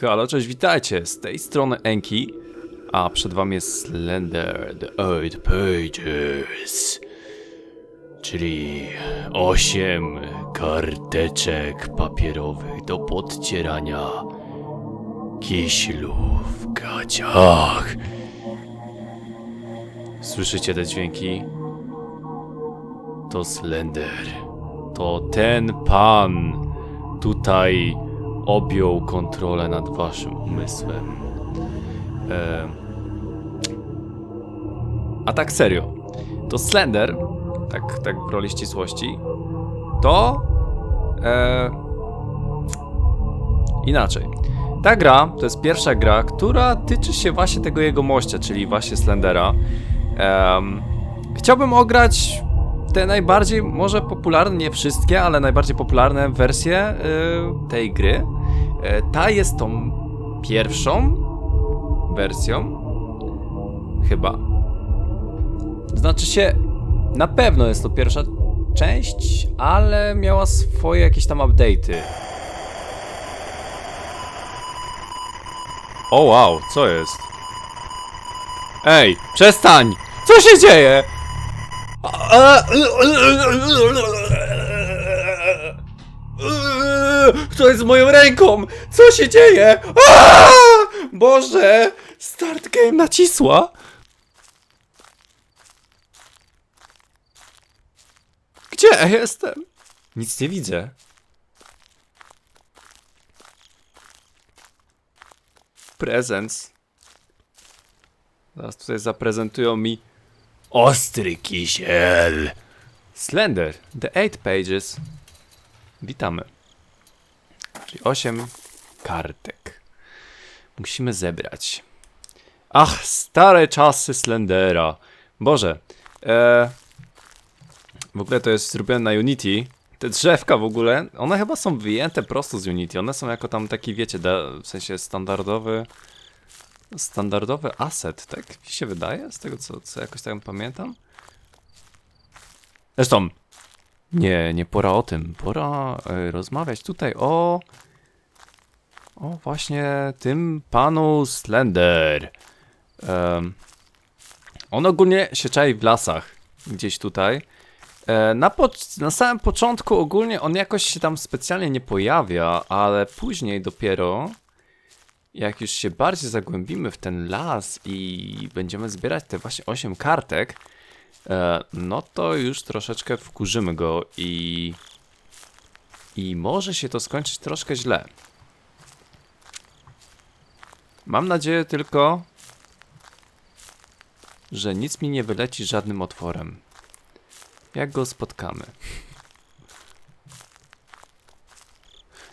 Halo, cześć, witajcie! Z tej strony Enki, a przed wami jest Slender The Eight Pages. Czyli osiem karteczek papierowych do podcierania kiślu w gaciach. Słyszycie te dźwięki? To Slender. To ten pan tutaj objął kontrolę nad waszym umysłem. E... A tak serio, to Slender, tak, tak w roli ścisłości, to e... inaczej. Ta gra to jest pierwsza gra, która tyczy się właśnie tego jego mościa, czyli właśnie Slendera. Em, chciałbym ograć te najbardziej, może popularne, nie wszystkie, ale najbardziej popularne wersje y, tej gry. E, ta jest tą pierwszą wersją. Chyba. Znaczy się, na pewno jest to pierwsza część, ale miała swoje jakieś tam update'y. O wow, co jest? Ej, przestań! Co się dzieje? Kto jest z moją ręką? Co się dzieje? Aaaa! Boże! Start game nacisła! Gdzie jestem? Nic nie widzę. Prezens. Zaraz tutaj zaprezentują mi ostry kisiel. Slender, The Eight Pages. Witamy. Czyli 8 kartek. Musimy zebrać. Ach, stare czasy Slendera. Boże. E, w ogóle to jest zrobione na Unity. Te drzewka w ogóle, one chyba są wyjęte prosto z Unity. One są jako tam taki, wiecie, w sensie standardowy standardowy asset, tak mi się wydaje, z tego co, co jakoś tak pamiętam. Zresztą, nie, nie pora o tym. Pora y, rozmawiać tutaj o. O, właśnie tym panu Slender. Um, on ogólnie się czai w lasach, gdzieś tutaj. E, na, na samym początku ogólnie on jakoś się tam specjalnie nie pojawia, ale później dopiero, jak już się bardziej zagłębimy w ten las i będziemy zbierać te właśnie 8 kartek, e, no to już troszeczkę wkurzymy go i. I może się to skończyć troszkę źle. Mam nadzieję tylko, że nic mi nie wyleci żadnym otworem. Jak go spotkamy.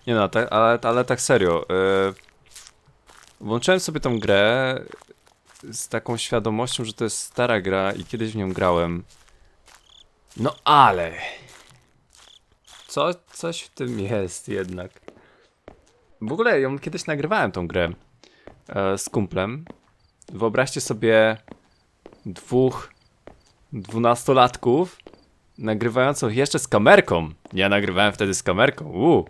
Nie no, tak, ale, ale tak serio. Yy, włączyłem sobie tą grę z taką świadomością, że to jest stara gra i kiedyś w nią grałem. No ale. Co, coś w tym jest jednak. W ogóle ją kiedyś nagrywałem tą grę z kumplem. Wyobraźcie sobie dwóch dwunastolatków nagrywających jeszcze z kamerką. Ja nagrywałem wtedy z kamerką. Uu.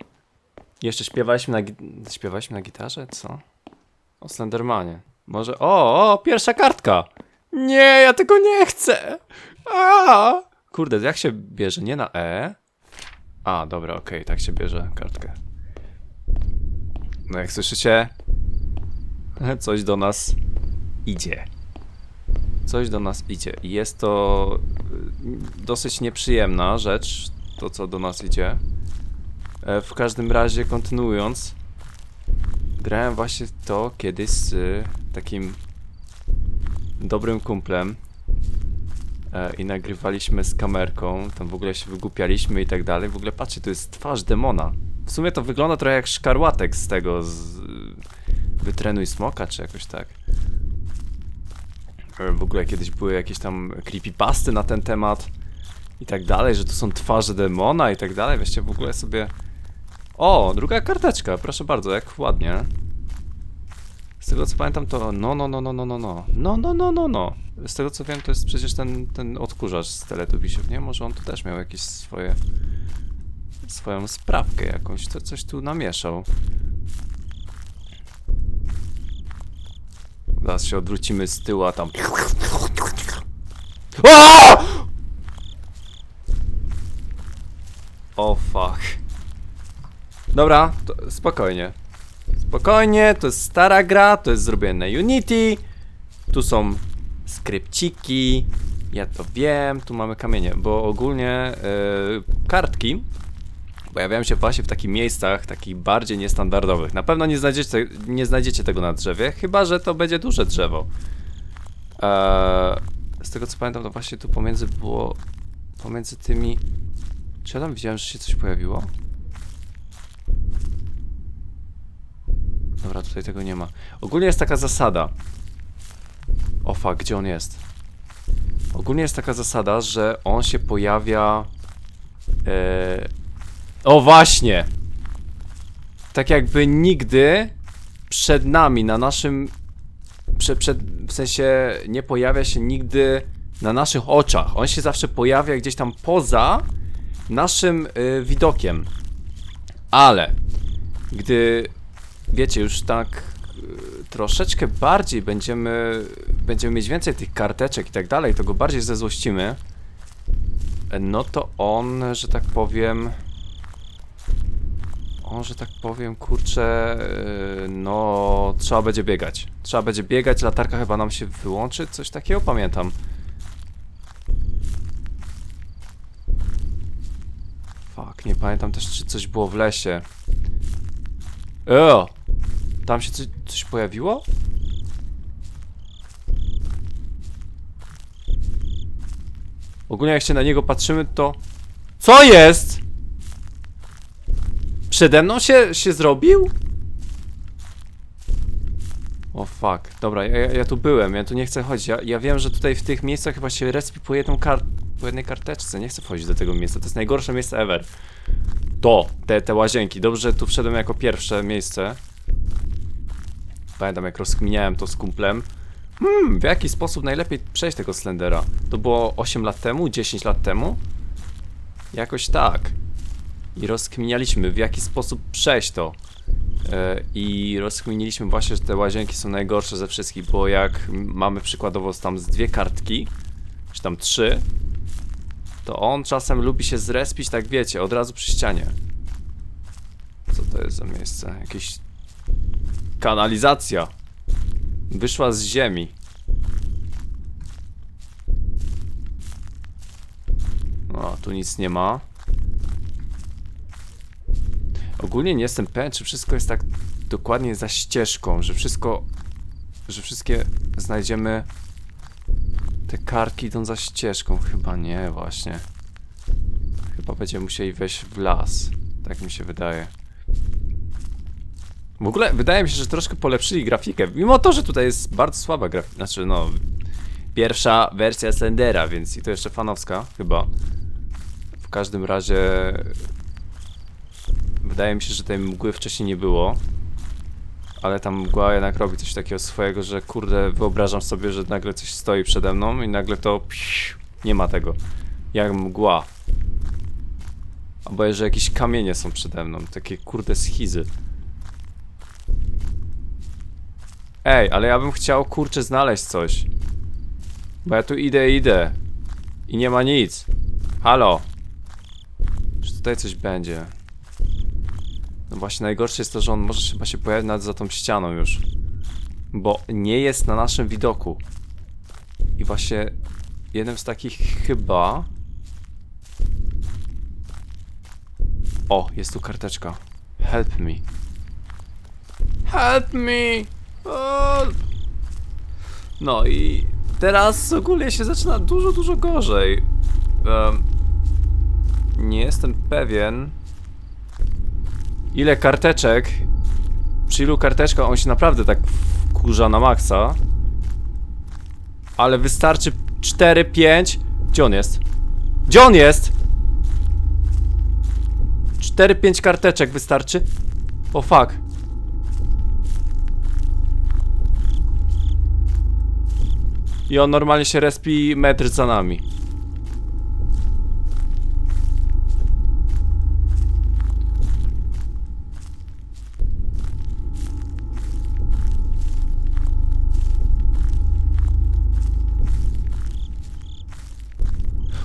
Jeszcze śpiewaliśmy na, śpiewaliśmy na gitarze? Co? O Slendermanie. Może. O, o, pierwsza kartka! Nie, ja tego nie chcę! A! Kurde, jak się bierze? Nie na E. A, dobra, okej, tak się bierze kartkę. No jak słyszycie, coś do nas idzie. Coś do nas idzie. Jest to y, dosyć nieprzyjemna rzecz, to co do nas idzie. E, W każdym razie, kontynuując, grałem właśnie to kiedyś z y, takim dobrym kumplem e, i nagrywaliśmy z kamerką, tam w ogóle się wygłupialiśmy i tak dalej. W ogóle patrzcie, to jest twarz demona. W sumie to wygląda trochę jak szkarłatek z tego, z Wytrenuj Smoka, czy jakoś tak. E, W ogóle kiedyś były jakieś tam creepypasty na ten temat i tak dalej, że to są twarze demona i tak dalej. Weźcie w ogóle sobie... O, druga karteczka, proszę bardzo, jak ładnie. Z tego co pamiętam to no, no, no, no, no, no, no, no, no, no, no, no. Z tego co wiem to jest przecież ten, ten odkurzacz z Teletubbiesiów, nie? Może on tu też miał jakieś swoje... swoją sprawkę jakąś, to coś tu namieszał. Zaraz się odwrócimy z tyłu, a tam... O! O fuck. Dobra, spokojnie. Spokojnie, to jest stara gra, to jest zrobione na Unity. Tu są skrypciki. Ja to wiem, tu mamy kamienie, bo ogólnie yy, kartki pojawiają się właśnie w takich miejscach, takich bardziej niestandardowych. Na pewno nie znajdziecie, nie znajdziecie tego na drzewie, chyba że to będzie duże drzewo. Eee, z tego co pamiętam, to właśnie tu pomiędzy było. Pomiędzy tymi. Czy ja tam widziałem, że się coś pojawiło? Dobra, tutaj tego nie ma. Ogólnie jest taka zasada. O fuck, gdzie on jest? Ogólnie jest taka zasada, że on się pojawia. E... O właśnie! Tak jakby nigdy przed nami, na naszym. Prze, przed, w sensie nie pojawia się nigdy na naszych oczach. On się zawsze pojawia gdzieś tam poza naszym y, widokiem. Ale gdy wiecie, już tak y, troszeczkę bardziej będziemy, będziemy mieć więcej tych karteczek i tak dalej, to go bardziej zezłościmy, no to on, że tak powiem, on, że tak powiem, kurczę, y, no trzeba będzie biegać. Trzeba będzie biegać, latarka chyba nam się wyłączy, coś takiego pamiętam. Fuck, nie pamiętam też, czy coś było w lesie. Eo! Tam się coś, coś pojawiło? Ogólnie jak się na niego patrzymy, to... Co jest? Przede mną się, się zrobił? O fuck, dobra, ja, ja, ja tu byłem, ja tu nie chcę chodzić. Ja, ja wiem, że tutaj w tych miejscach chyba się respi po, jedną kar po jednej karteczce. Nie chcę wchodzić do tego miejsca, to jest najgorsze miejsce ever. To, te, te łazienki. Dobrze, że tu wszedłem jako pierwsze miejsce. Pamiętam jak rozkminiałem to z kumplem. Hmm, w jaki sposób najlepiej przejść tego Slendera? To było 8 lat temu, 10 lat temu? Jakoś tak. I rozkminialiśmy w jaki sposób przejść to. E, I rozkminiliśmy właśnie, że te łazienki są najgorsze ze wszystkich, bo jak mamy przykładowo tam z dwie kartki, czy tam trzy, to on czasem lubi się zrespić, tak wiecie, od razu przy ścianie. Co to jest za miejsce? Jakieś... Kanalizacja. Wyszła z ziemi. O, tu nic nie ma. Ogólnie nie jestem pewien, czy wszystko jest tak dokładnie za ścieżką, że wszystko, że wszystkie znajdziemy te kartki idą za ścieżką. Chyba nie, właśnie. Chyba będziemy musieli wejść w las. Tak mi się wydaje. W ogóle wydaje mi się, że troszkę polepszyli grafikę. Mimo to, że tutaj jest bardzo słaba grafika. Znaczy, no. Pierwsza wersja Slendera, więc i to jeszcze fanowska, chyba. W każdym razie. Wydaje mi się, że tej mgły wcześniej nie było. Ale ta mgła jednak robi coś takiego swojego, że kurde, wyobrażam sobie, że nagle coś stoi przede mną i nagle to psz, nie ma tego. Jak mgła. Albo że jakieś kamienie są przede mną, takie kurde schizy. Ej, ale ja bym chciał kurczę znaleźć coś. Bo ja tu idę, idę. I nie ma nic. Halo. Czy tutaj coś będzie? No właśnie najgorsze jest to, że on może chyba się pojawić nawet za tą ścianą już. Bo nie jest na naszym widoku. I właśnie jednym z takich chyba... O, jest tu karteczka. Help me. Help me! O! No i teraz ogólnie się zaczyna dużo, dużo gorzej. Em, nie jestem pewien, ile karteczek, przy ilu karteczkach on się naprawdę tak wkurza na maksa. Ale wystarczy 4, 5. Gdzie on jest? Gdzie on jest? 4, 5 karteczek wystarczy. O fuck. I on normalnie się respi metr za nami.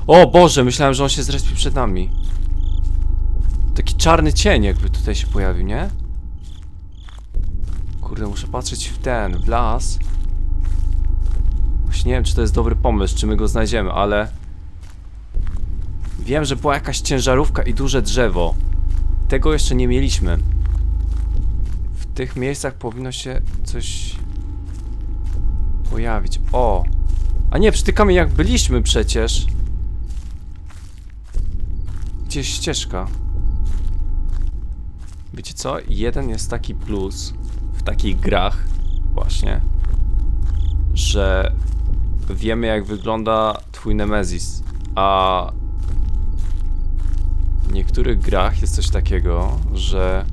O Boże, myślałem, że on się zrespił przed nami. Taki czarny cień jakby tutaj się pojawił, nie? Kurde, muszę patrzeć w ten, w las. Właśnie nie wiem, czy to jest dobry pomysł, czy my go znajdziemy, ale... Wiem, że była jakaś ciężarówka i duże drzewo. Tego jeszcze nie mieliśmy. W tych miejscach powinno się coś pojawić. O! A nie, przy tych kamieniach byliśmy przecież. Gdzieś ścieżka. Wiecie co? Jeden jest taki plus w takich grach właśnie, że wiemy jak wygląda twój Nemesis, a w niektórych grach jest coś takiego, że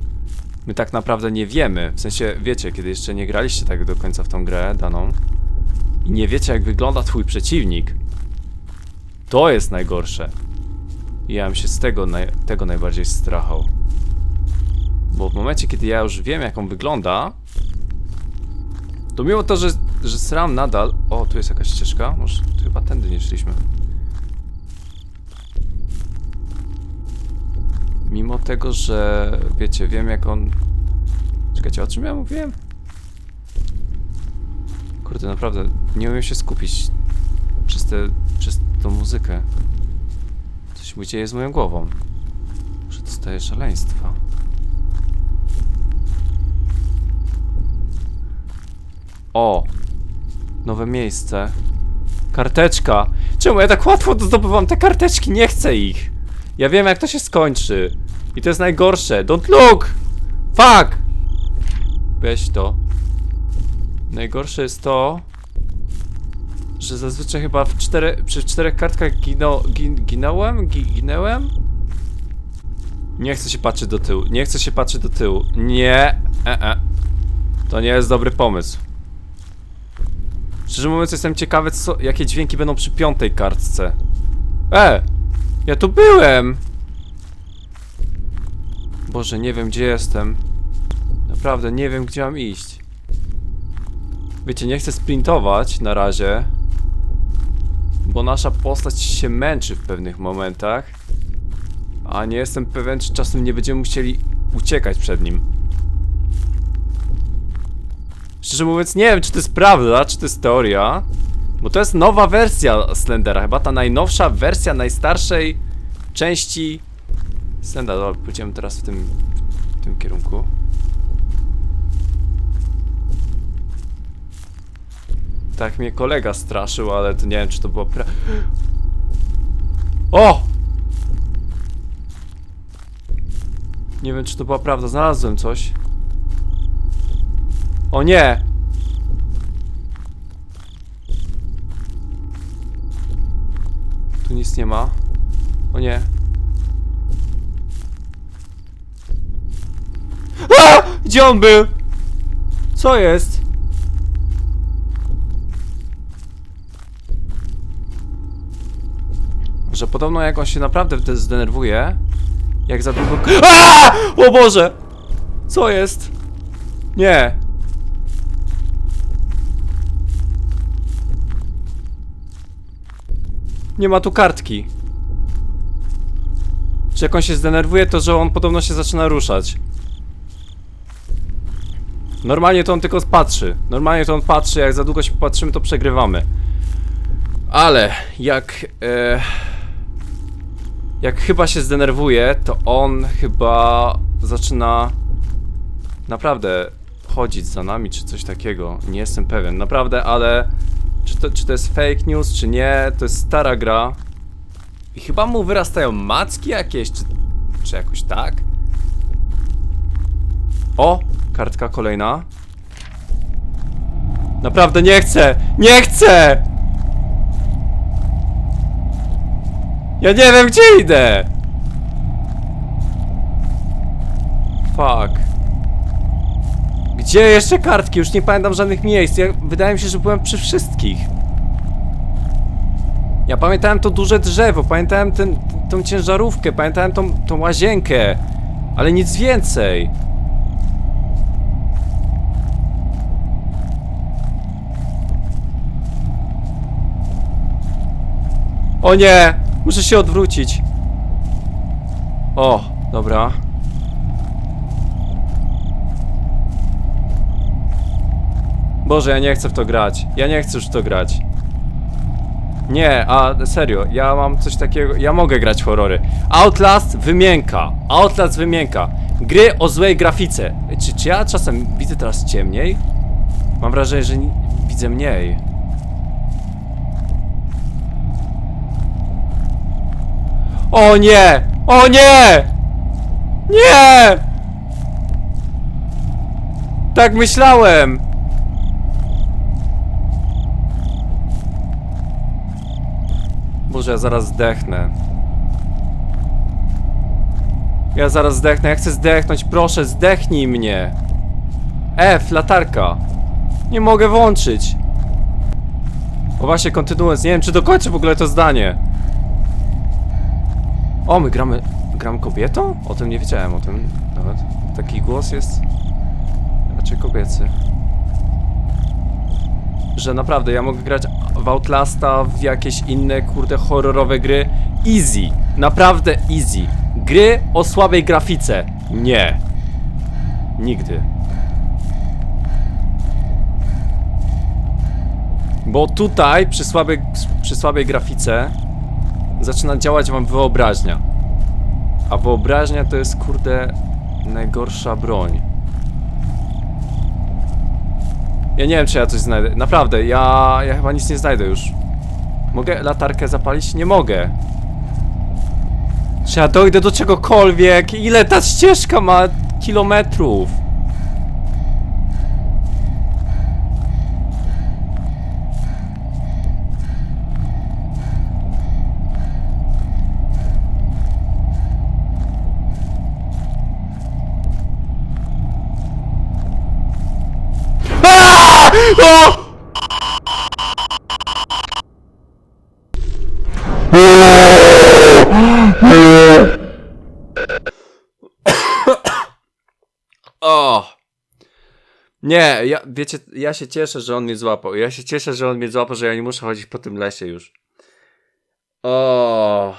my tak naprawdę nie wiemy. W sensie, wiecie, kiedy jeszcze nie graliście tak do końca w tą grę daną i nie wiecie jak wygląda twój przeciwnik, to jest najgorsze. Ja bym się z tego, naj tego najbardziej strachał. Bo w momencie, kiedy ja już wiem, jak on wygląda, to mimo to, że, że sram nadal... O, tu jest jakaś ścieżka. Może tu chyba tędy nie szliśmy. Mimo tego, że wiecie, wiem jak on... Czekajcie, o czym ja mówiłem? Kurde, naprawdę, nie umiem się skupić przez tę, przez tą muzykę. Coś mu dzieje z moją głową. Że dostaję szaleństwa. O! Nowe miejsce. Karteczka! Czemu ja tak łatwo zdobywam te karteczki? Nie chcę ich! Ja wiem jak to się skończy. I to jest najgorsze. Don't look! Fuck! Weź to. Najgorsze jest to, że zazwyczaj chyba w przy czterech kartkach gino, gin, ginąłem? Gi, ginęłem? Nie chcę się patrzeć do tyłu. Nie chcę się patrzeć do tyłu. Nie. E -e. To nie jest dobry pomysł. Szczerze mówiąc jestem ciekawy co, jakie dźwięki będą przy piątej kartce. E! Ja tu byłem! Boże, nie wiem gdzie jestem. Naprawdę, nie wiem gdzie mam iść. Wiecie, nie chcę sprintować na razie. Bo nasza postać się męczy w pewnych momentach. A nie jestem pewien, czy czasem nie będziemy musieli uciekać przed nim. Szczerze mówiąc, nie wiem, czy to jest prawda, czy to jest teoria. Bo to jest nowa wersja Slendera, chyba ta najnowsza wersja najstarszej części Slendera. Dobra, pójdziemy teraz w tym, w tym kierunku. Tak mnie kolega straszył, ale to nie wiem, czy to było pra... O! Nie wiem, czy to była prawda. Znalazłem coś. O nie! Tu nic nie ma. O nie. A! Gdzie on był? Co jest? Że podobno jak on się naprawdę wtedy zdenerwuje, jak za długo... A! O Boże! Co jest? Nie. Nie ma tu kartki. Czy jak on się zdenerwuje, to że on podobno się zaczyna ruszać. Normalnie to on tylko patrzy. Normalnie to on patrzy, jak za długo się patrzymy, to przegrywamy. Ale jak... E, jak chyba się zdenerwuje, to on chyba zaczyna naprawdę chodzić za nami, czy coś takiego. Nie jestem pewien, naprawdę, ale czy to, czy to jest fake news, czy nie, to jest stara gra. I chyba mu wyrastają macki jakieś, czy, czy jakoś tak? O! Kartka kolejna. Naprawdę nie chcę! Nie chcę! Ja nie wiem gdzie idę! Fuck. Gdzie jeszcze kartki? Już nie pamiętam żadnych miejsc. Ja, wydaje mi się, że byłem przy wszystkich. Ja pamiętałem to duże drzewo, pamiętałem ten, tą ciężarówkę, pamiętałem tą, tą łazienkę. Ale nic więcej. O nie! Muszę się odwrócić. O, dobra. Boże, ja nie chcę w to grać. Ja nie chcę już w to grać. Nie, a serio, ja mam coś takiego. Ja mogę grać horrory. Outlast wymienka. Outlast wymienka. Gry o złej grafice. Czy, czy ja czasem widzę teraz ciemniej? Mam wrażenie, że widzę mniej. O nie! O nie! Nie! Tak myślałem! Boże, ja zaraz zdechnę. Ja zaraz zdechnę, ja chcę zdechnąć, proszę, zdechnij mnie. F, latarka. Nie mogę włączyć. O właśnie, kontynuując, nie wiem czy dokończę w ogóle to zdanie. O, my gramy, gramy kobietą? O tym nie wiedziałem, o tym nawet. Taki głos jest raczej kobiecy. Że naprawdę, ja mogę grać w Outlasta, w jakieś inne, kurde, horrorowe gry. Easy. Naprawdę easy. Gry o słabej grafice. Nie. Nigdy. Bo tutaj, przy słabej, przy słabej grafice, zaczyna działać wam wyobraźnia. A wyobraźnia to jest, kurde, najgorsza broń. Ja nie wiem, czy ja coś znajdę. Naprawdę, ja, ja chyba nic nie znajdę już. Mogę latarkę zapalić? Nie mogę. Czy ja dojdę do czegokolwiek? Ile ta ścieżka ma kilometrów? O! O! Nie, ja, wiecie, ja się cieszę, że on mnie złapał. Ja się cieszę, że on mnie złapał, że ja nie muszę chodzić po tym lesie już. O!